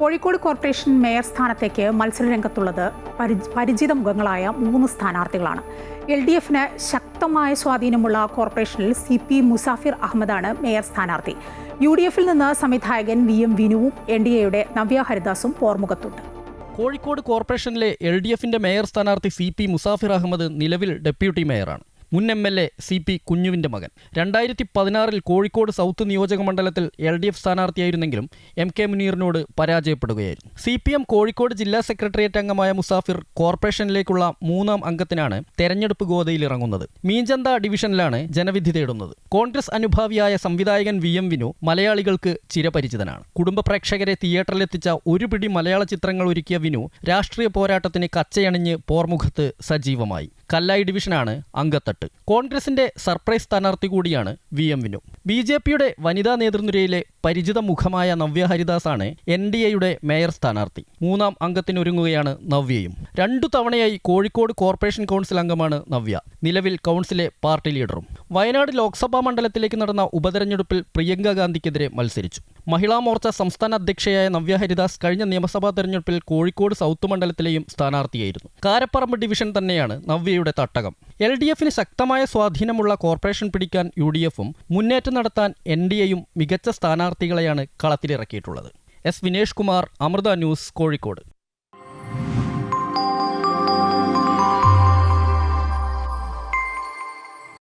Kozhikode corporation mayor സ്ഥാനത്തേക്ക് മത്സരരംഗത്തുള്ളത് പരി- പരിചിത മുഖങ്ങളായ മൂന്ന് സ്ഥാനാർത്ഥികളാണ്. എൽ ഡി എഫിന് ശക്തമായ സ്വാധീനമുള്ള കോർപ്പറേഷനിൽ സി പി മുസാഫിർ അഹമ്മദാണ് മേയർ സ്ഥാനാർത്ഥി. യു ഡി എഫിൽ നിന്ന് സംവിധായകൻ വി എം വിനുവും എൻ ഡി എയുടെ നവ്യ ഹരിദാസും പോർമുഖത്തുണ്ട്. കോഴിക്കോട് കോർപ്പറേഷനിലെ എൽ ഡി എഫിന്റെ മേയർ സ്ഥാനാർത്ഥി സി പി മുസാഫിർ അഹമ്മദ് നിലവിൽ ഡെപ്യൂട്ടി മേയറാണ്. മുൻ M L A C P കുഞ്ഞുവിന്റെ മകൻ. രണ്ടായിരത്തി പതിനാറിൽ കോഴിക്കോട് സൗത്ത് നിയോജക മണ്ഡലത്തിൽ എൽ ഡി എഫ് സ്ഥാനാർത്ഥിയായിരുന്നെങ്കിലും എം കെ മുനീറിനോട് പരാജയപ്പെടുകയായിരുന്നു. സി പി എം കോഴിക്കോട് ജില്ലാ സെക്രട്ടേറിയറ്റ് അംഗമായ മുസാഫിർ കോർപ്പറേഷനിലേക്കുള്ള മൂന്നാം അംഗത്തിനാണ് തെരഞ്ഞെടുപ്പ് ഗോതയിൽ ഇറങ്ങുന്നത്. മീഞ്ചന്ത ഡിവിഷനിലാണ് ജനവിധി തേടുന്നത്. കോൺഗ്രസ് അനുഭാവിയായ സംവിധായകൻ വി എം വിനു മലയാളികൾക്ക് ചിരപരിചിതനാണ്. കുടുംബ പ്രേക്ഷകരെ തിയേറ്ററിലെത്തിച്ച ഒരു പിടി മലയാള ചിത്രങ്ങൾ ഒരുക്കിയ വിനു രാഷ്ട്രീയ പോരാട്ടത്തിന് കച്ചയണിഞ്ഞ് പോർമുഖത്ത് സജീവമായി. കല്ലായി ഡിവിഷനാണ് അങ്കത്തട്ട് കോൺഗ്രസിന്റെ സർപ്രൈസ് സ്ഥാനാർത്ഥി കൂടിയാണ് V M Vinu. B J പിയുടെ വനിതാ നേതൃനിരയിലെ പരിചിത മുഖമായ നവ്യ ഹരിദാസാണ് എൻ ഡി എയുടെ മേയർ സ്ഥാനാർത്ഥി. മൂന്നാം അംഗത്തിനൊരുങ്ങുകയാണ് നവ്യയും. രണ്ടു തവണയായി കോഴിക്കോട് കോർപ്പറേഷൻ കൗൺസിൽ അംഗമാണ് നവ്യ. നിലവിൽ കൗൺസിലെ പാർട്ടി ലീഡറും. വയനാട് ലോക്സഭാ മണ്ഡലത്തിലേക്ക് നടന്ന ഉപതെരഞ്ഞെടുപ്പിൽ പ്രിയങ്ക ഗാന്ധിക്കെതിരെ മത്സരിച്ചു. മഹിളാ മോർച്ച സംസ്ഥാന അധ്യക്ഷയായ നവ്യ ഹരിദാസ് കഴിഞ്ഞ നിയമസഭാ തെരഞ്ഞെടുപ്പിൽ കോഴിക്കോട് സൗത്ത് മണ്ഡലത്തിലെയും സ്ഥാനാർത്ഥിയായിരുന്നു. കാരപ്പറമ്പ് ഡിവിഷൻ തന്നെയാണ് നവ്യയുടെ തട്ടകം. എൽ ഡി എഫിന് ശക്തമായ സ്വാധീനമുള്ള കോർപ്പറേഷൻ പിടിക്കാൻ യു ഡി എഫും മുന്നേറ്റം നടത്താൻ എൻ ഡി എയും മികച്ച സ്ഥാനാർത്ഥികളെയാണ് കളത്തിലിറക്കിയിട്ടുള്ളത്. S Vinesh Kumar Amrita news Kozhikode.